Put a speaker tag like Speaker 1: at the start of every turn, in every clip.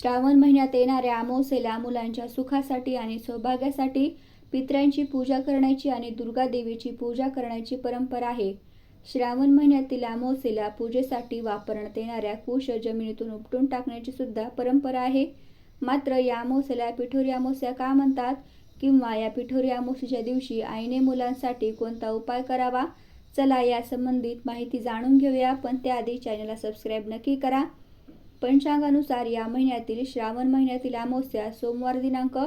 Speaker 1: श्रावण महिन्यात येणाऱ्या अमावस्येला मुलांच्या सुखासाठी आणि सौभाग्यासाठी पितरांची पूजा करण्याची आणि दुर्गा देवीची पूजा करण्याची परंपरा आहे. श्रावण महिन्यातील अमावस्येला पूजेसाठी वापरण्यात येणाऱ्या कुश जमिनीतून उपटून टाकण्याची सुद्धा परंपरा आहे. मात्र या अमावस्येला पिठोरी अमावस्या का म्हणतात? किंवा या पिठोरी अमावस्येच्या दिवशी आईने मुलांसाठी कोणता उपाय करावा? चला या संबंधित माहिती जाणून घेऊया. पण त्याआधी चॅनलला सबस्क्राईब नक्की करा. पंचांगानुसार या महिन्यातील श्रावण महिन्यातील अमावस्या सोमवार दिनांक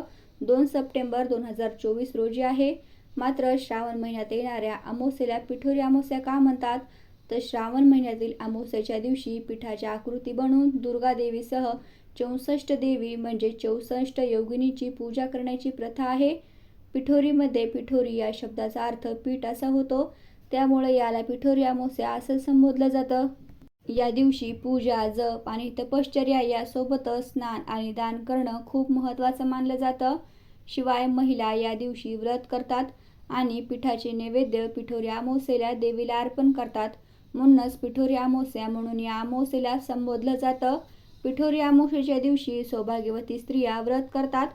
Speaker 1: दोन सप्टेंबर दोन हजार चोवीस रोजी आहे. मात्र श्रावण महिन्यात येणाऱ्या अमावस्येला पिठोरी अमावस्या का म्हणतात? तर श्रावण महिन्यातील अमावस्याच्या दिवशी पिठाच्या आकृती बनवून दुर्गा देवीसह चौसष्ट देवी म्हणजे चौसष्ट योगिनीची पूजा करण्याची प्रथा आहे. पिठोरीमध्ये पिठोरी या शब्दाचा अर्थ पीठ असा होतो. त्यामुळे याला पिठोरी अमावस्या असं संबोधलं जातं. या दिवशी पूजा जप आणि तपश्चर्या यासोबतच स्नान आणि दान करणं खूप महत्त्वाचं मानलं जातं. शिवाय महिला या दिवशी व्रत करतात आणि पिठाचे नैवेद्य पिठोरी अमावस्येला देवीला अर्पण करतात. म्हणूनच पिठोरी अमावस्या म्हणून या अमावस्येला संबोधलं जातं. पिठोरी अमावस्येच्या दिवशी सौभाग्यवती स्त्रिया व्रत करतात.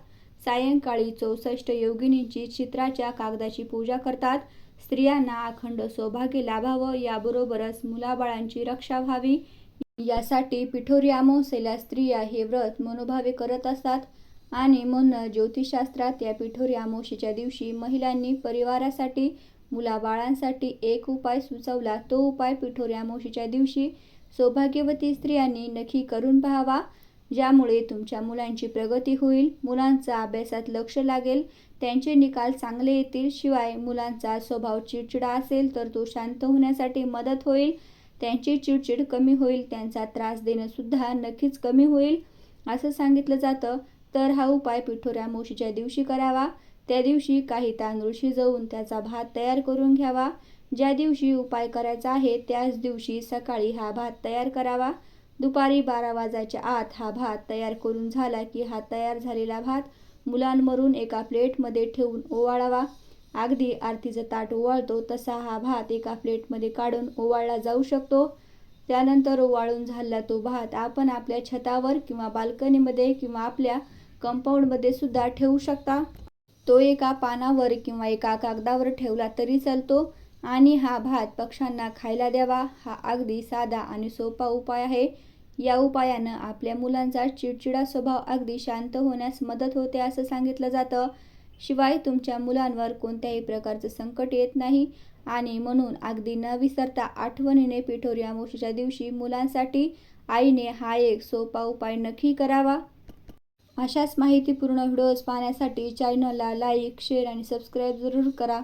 Speaker 1: सायंकाळी चौसष्ट योगिनींची चित्राच्या कागदाची पूजा करतात. स्त्रियांना अखंड सौभाग्य लाभावं याबरोबरच मुलाबाळांची रक्षा व्हावी. यासाठी पिठोरी अमावस्येला स्त्रिया हे व्रत मनोभावे करत असतात. आणि म्हणून ज्योतिषशास्त्रात या पिठोरी अमावस्येच्या दिवशी महिलांनी परिवारासाठी मुलाबाळांसाठी एक उपाय सुचवला. तो उपाय पिठोरी अमावस्येच्या दिवशी सौभाग्यवती स्त्रियांनी नक्की करून पाहावा. ज्यामुळे तुमच्या मुलांची प्रगती होईल मुलांचा अभ्यासात लक्ष लागेल त्यांचे निकाल चांगले येतील शिवाय मुलांचा स्वभाव चिडचिडा असेल तर तो शांत होण्यासाठी मदत होईल त्यांची चिडचिड कमी होईल त्यांचा त्रास देणंसुद्धा नक्कीच कमी होईल असं सांगितलं जातं. तर हा उपाय पिठोऱ्या मोशीच्या दिवशी करावा. त्या दिवशी काही तांदूळ शिजवून त्याचा भात तयार करून घ्यावा. ज्या दिवशी उपाय करायचा आहे त्याच दिवशी सकाळी हा भात तयार करावा. दुपारी बारा वाजायच्या आत हा भात तयार करून झाला की हा तयार झालेला भात मुलांवरून एका प्लेटमध्ये ठेवून ओवाळावा. अगदी आरतीचं ताट ओवाळतो तसा हा भात एका प्लेटमध्ये काढून ओवाळला जाऊ शकतो. त्यानंतर ओवाळून झाला तो भात आपण आपल्या छतावर किंवा बाल्कनीमध्ये किंवा आपल्या कंपाऊंडमध्ये सुद्धा ठेवू शकता. तो एका पानावर किंवा एका कागदावर ठेवला तरी चालतो. आणि हा भात पक्ष्यांना खायला द्यावा. हा अगदी साधा आणि सोपा उपाय आहे. या उपायानं आपल्या मुलांचा चिडचिडा स्वभाव अगदी शांत होण्यास मदत होते असं सांगितलं जातं. शिवाय तुमच्या मुलांवर कोणत्याही प्रकारचं संकट येत नाही. आणि म्हणून अगदी न विसरता आठवणीने पिठोरी अमावस्येच्या दिवशी मुलांसाठी आईने हा एक सोपा उपाय नक्की करावा. अशाच माहितीपूर्ण व्हिडिओज पाहण्यासाठी चॅनलला लाईक शेअर आणि सबस्क्राईब जरूर करा.